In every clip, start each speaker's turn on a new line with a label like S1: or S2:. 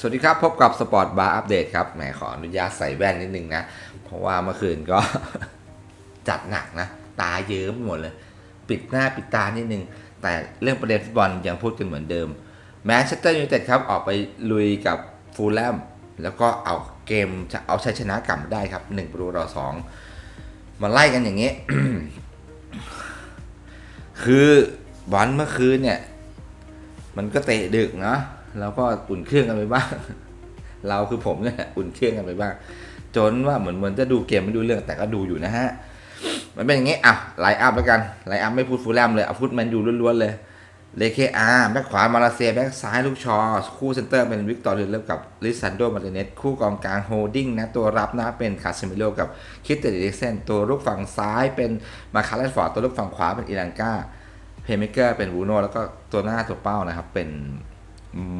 S1: สวัสดีครับ พบกับสปอร์ตบาร์อัปเดตครับแหมขออนุญาตใส่แว่นนิดนึงนะ เพราะว่าเมื่อคืนก็ จัดหนักนะ ตาเยิ้มไปหมดเลย ปิดหน้าปิดตานิดนึง แต่เรื่องประเด็นฟุตบอลยังพูดกันเหมือนเดิมแมนเชสเตอร์ยูไนเต็ดครับ ออกไปลุยกับฟูลแลมแล้วก็เอาเกมจะเอาชัยชนะกลับได้ครับ1ประตูต่อสองมาไล่กันอย่างนี้ คือบอลเมื่อคืนเนี่ย มันก็เตะดึกเนาะ แล้วก็อุ่นเครื่องกันไปบ้าง เราคือผมเนี่ยอุ่นเครื่องกันไปบ้าง จนว่าเหมือนเหมือนจะดูเกมไม่ดูเรื่องแต่ก็ดูอยู่นะฮะ มันเป็นอย่างงี้อะไลอัพแล้วกันไลอัพไม่พูดฟูลแลมเลยเอาพูดแมนยูล้วนๆเลยเลเคอาร์แบ็คขวามาเลเซียแบ็คซ้ายลูกชอ คู่เซนเตอร์เป็นวิกตอร์เดนเลกับลิซันโดมาร์ติเนสคู่กองกลางโฮลดิ้งนะตัวรับนะเป็นคาซิมิโลกับคิตเตอร์ดิเซนตัวลูกฝั่งซ้ายเป็นมาคาร์ลฟอร์ดตัวลูกฝั่งขวาเป็นอิรันกาเพย์เมเกอร์เป็นบูโนแล้วก็ตัวหน้าตัวเป้านะครับเป็น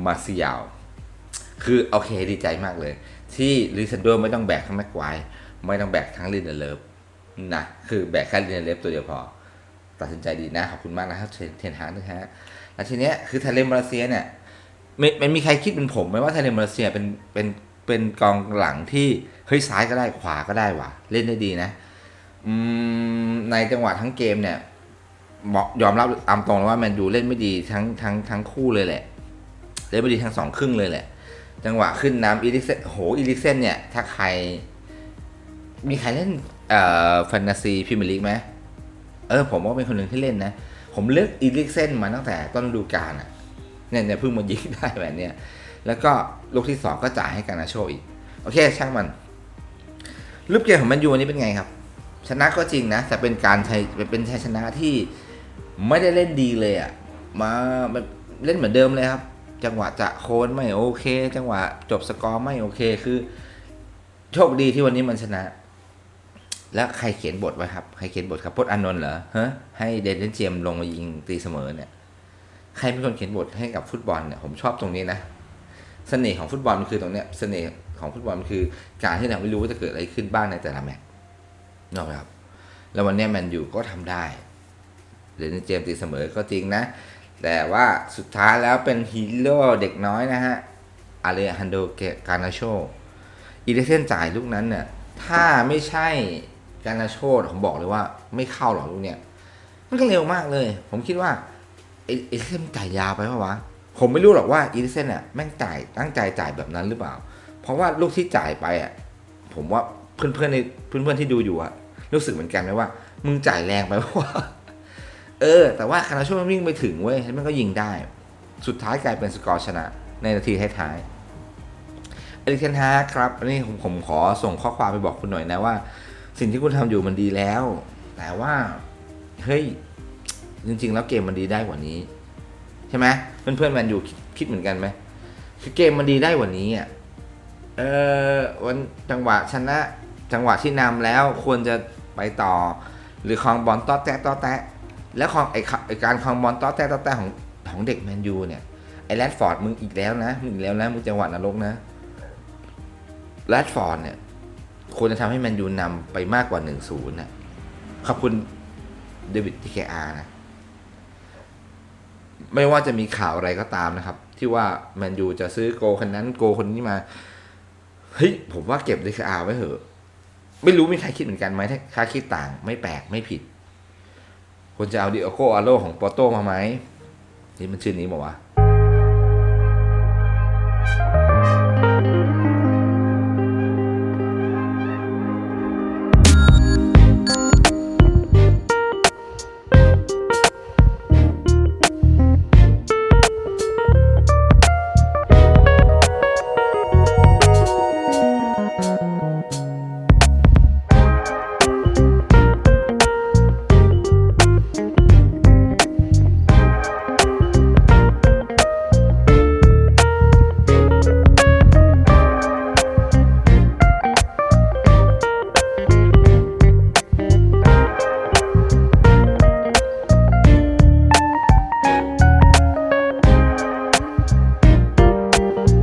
S1: มาเซิยาวคือโอเคดีใจมากเลย ที่ลิซันโดไม่ต้องแบกทั้งแม็กควายไม่ต้องแบกทั้งลินเดเลฟนะคือแบกแค่ลินเดเลฟตัวเดียวพอ ตัดสินใจดีนะ ขอบคุณมากนะครับเทนฮาร์ดนะฮะแล้วทีเนี้ยคือไทยเลมาเลเซียเนี่ยม่ไม่มีใครคิดเป็นผมไหมว่าไทยเลมาเลเซียเป็นเป็นเป็นกองหลังที่เฮ้ยซ้ายก็ได้ขวาก็ได้ว่ะ เล่นได้ดีนะอืมในจังหวะทั้งเกมเนี่ยบอกยอมรับตามตรงเลยว่าแมนยูเล่นไม่ดีทั้งทั้งทั้งคู่เลยแหละ เล่นไม่ดีทั้งสองครึ่งเลยแหละ จังหวะขึ้นน้ำอีลิเซนโหอีลิเซนเนี่ย ถ้าใคร มีใครเล่นเอ่อแฟนตาซีพรีเมียร์ลีกไหมเออ ผมก็เป็นคนหนึ่งที่เล่นนะ ผมเลือกอีลิเซนมาตั้งแต่ต้นฤดูกาลอะเนี่ยเนี่ยเพิ่งมายิงได้แบบเนี้ยแล้วก็ลูกที่สองก็จ่ายให้กานาโชอีก โอเค ช่างมันรูปเกมของแมนยูวันนี้เป็นไงครับ ชนะก็จริงนะ แต่เป็นการชัยเป็นชัยชนะที่ไม่ได้เล่นดีเลยอะ่ะมาเล่นเหมือนเดิมเลยครับ จังหวะจะโค้นไม่โอเค จังหวะจบสกอร์ไม่โอเค คือโชคดีที่วันนี้มันชนะ แล้วใครเขียนบทไว้ครับ ใครเขียนบทครับพจน์อานนท์เหรอฮะให้เดนเจนเจมส์ลงมายิงตีเสมอเนี่ย ใครเป็นคนเขียนบทให้กับฟุตบอลเนี่ยผมชอบตรงนี้นะเสน่ห์ของฟุตบอลมันคือตรงเนี้ยเสน่ห์ของฟุตบอลมันคือ การที่เราไม่รู้ว่าจะเกิดอะไรขึ้นบ้างในแต่ละแมตช์นกออกไหมครับ แล้ววันนี้แมนยูก็ทำได้เดนเจมส์ตีเสมอก็จริงนะ แต่ว่าสุดท้ายแล้วเป็นฮีโร่เด็กน้อยนะฮะอาเลฮันโดเกกานาโชอีเลเซนจ่ายลูกนั้นเนี่ย ถ้าไม่ใช่กานาโชผมบอกเลยว่าไม่เข้าหรอกลูกเนี่ย มันก็เร็วมากเลย ผมคิดว่าอไอเลเซนจ่ายยาวไปปะวะ ผมไม่รู้หรอกว่าอีเลเซนเนี่ยแม่งจ่ายตั้งใจจ่ายแบบนั้นหรือเปล่า เพราะว่าลูกที่จ่ายไปอะผมว่าเพื่อนๆในเพื่อนๆที่ดูอยู่อะรู้สึกเหมือนกันไหมว่า มึงจ่ายแรงไปปะว่า เออ แต่ว่าคาราโชมันวิ่งไปถึงเว้ยแล้มันก็ยิงได้ สุดท้ายกลายเป็นสกอร์ชนะ ในนาทีท้ายๆเอริกเทนฮาครับอันนี้ผมผมขอส่งข้อความไปบอกคุณหน่อยนะว่า สิ่งที่คุณทำอยู่มันดีแล้ว แต่ว่า เฮ้ย จริง ๆ แล้วเกมมันดีได้กว่านี้ ใช่ไหมเพื่อนๆแมนยูคิดคิดเหมือนกันไหมคือเกมมันดีได้กว่านี้อะเออวันจังหวะชนะ จังหวะที่นำแล้วควรจะไปต่อ หรือคลองบอลต้อแตะต้อแตะ แล้วคลองไอ้ไอการคองบอลต้อแตะต้อแตะของของเด็กแมนยูเนี่ยไอ้แรดฟอร์ดมึงอีกแล้วนะมึงอีกแล้วนะมึงจังหวะนรกนะแรดฟอร์ดเนี่ยควรจะทำให้แมนยูนำไปมากกว่าหนึ่งศูนย์นะขอบคุณเดวิดทีเคอาร์นะ ไม่ว่าจะมีข่าวอะไรก็ตามนะครับ ที่ว่าแมนยูจะซื้อโกคนนั้นโกคนนี้มา เฮ้ย ผมว่าเก็บดีคอาไว้เถอะ ไม่รู้มีใครคิดเหมือนกันไหมถ้าค่าคิดต่างไม่แปลกไม่ผิด ควรจะเอาดิโอโกอาโลของปอโตมาไหมนี่มันชื่อนี้บอกว่า